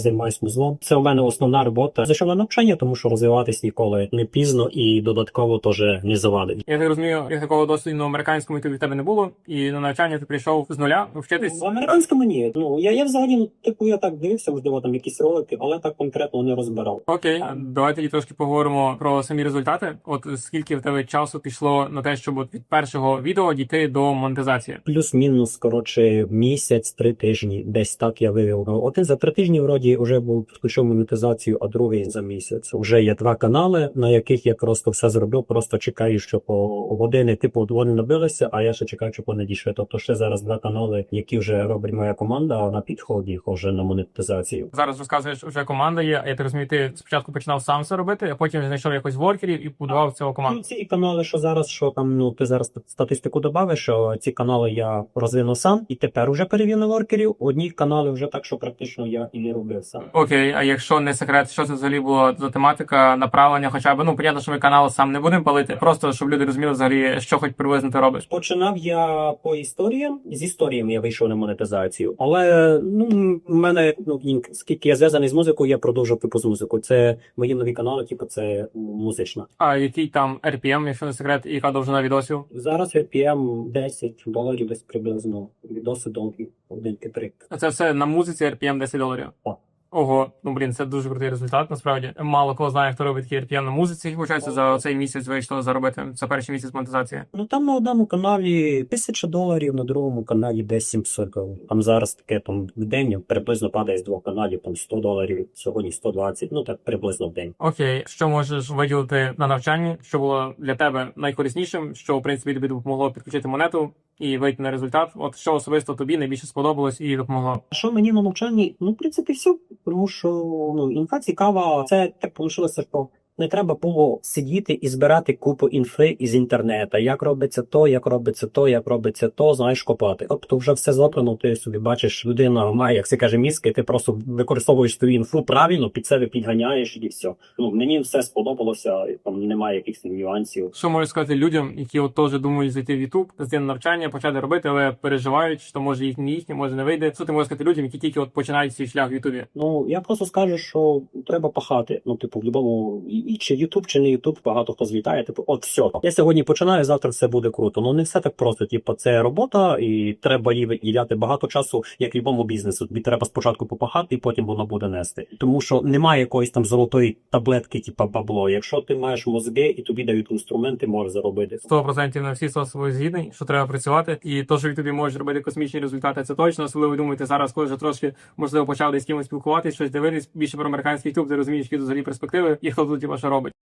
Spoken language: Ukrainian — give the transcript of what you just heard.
Займаюсь музлом. Це у мене основна робота. За що на навчання, тому що розвиватись ніколи не пізно і додатково теж не завадить. Я так розумію, як такого досвіду на американському в тебе не було, і на навчання ти прийшов з нуля вчитись. В американському ні. Ну я, я взагалі ну, типу я так дивився, можливо, там якісь ролики, але так конкретно не розбирав. Окей, давайте тоді трошки поговоримо про самі результати. От скільки в тебе часу пішло на те, щоб від першого відео дійти до монетизації? Плюс-мінус, коротше, місяць, три тижні. Десь так я вивів. Один за три тижні вроді вже був підключив монетизацію, а другий за місяць. Вже є два канали, на яких я просто все зробив. Просто чекаю, що по години, типу, вони набилися, а я ще чекаю, щоб вони дійшли. Тобто ще зараз два канали, які вже робить моя команда, а на підході вже на монетизацію. Зараз розказуєш, вже команда є. Я так розумію, ти спочатку починав сам це робити, а потім знайшов якось воркерів і будував цього Ну, команду. ці канали, що зараз, що там, ну ти зараз статистику додавиш, що ці канали я розвинув сам, і тепер уже перевів на воркерів. Одні канали вже так, що практично я і не робив сам. Окей, а якщо не секрет, що це взагалі було за тематика направлення? Хоча б ну понятно, що ми канал сам не будемо палити, просто щоб люди розуміли взагалі, що хоч приблизно ти робиш. Починав я по історіям. З історіями я вийшов на монетизацію. Але ну в мене ну скільки я зв'язаний з музикою, я продовжив типу з музикою. Це мої нові канали, типу, це музична. А який там RPM, якщо не секрет, і яка довжина відосів? Зараз RPM 10 доларів десь приблизно. Відоси довгі, один трик. А Це все на музиці RPM 10 доларів. Так. Ого, ну блін, це дуже крутий результат. Насправді мало кого знає, хто робить такий RPM на музиці. Виходить, за цей місяць вийшло заробити за перший місяць монетизації. Ну там на одному каналі 1000 доларів, на другому каналі десь 700. Там зараз таке там в день приблизно падає з двох каналів, там 100 доларів, сьогодні 120, ну так приблизно в день. Окей, що можеш виділити на навчанні, що було для тебе найкориснішим, що в принципі тобі допомогло підключити монету і вийти на результат? От що особисто тобі найбільше сподобалось і допомогло? Що мені на навчанні? Ну, в принципі, все. Тому що ну, інфа цікава. Це так полишилося, що не треба було сидіти і збирати купу інфи із інтернету. Як робиться то, як робиться то, як робиться то, знаєш копати. Тобто вже все зроблено, ти собі бачиш, людина має, як це каже, мізки, ти просто використовуєш свою інфу правильно, під себе підганяєш і все. Ну, мені все сподобалося, там немає якихось нюансів. Що можеш сказати людям, які от теж думають зайти в YouTube, на навчання, почати робити, але переживають, що може їх не їхнє, може не вийде. Що ти можеш сказати людям, які тільки от починають свій шлях в Ютубі? Ну, я просто скажу, що треба пахати. Ну, типу, в будь-якому, і, чи Ютуб, чи не Ютуб, багато хто злітає. Типу, от все. Я сьогодні починаю, завтра все буде круто. Ну не все так просто. Типу, це робота, і треба їй виділяти багато часу, як любому бізнесу. Тобі треба спочатку попахати, і потім воно буде нести. Тому що немає якоїсь там золотої таблетки, типу бабло. Якщо ти маєш мозги і тобі дають інструменти, можеш заробити. 100% на всі соцсвої згідний, що треба працювати, і то, що в Ютубі можеш робити космічні результати, це точно. Особливо думаєте зараз, коли вже трошки можливо десь з кимось спілкуватись, щось дивитись більше про американський Ютуб, ти розумієш, які взагалі перспективи, і хто тут що робить.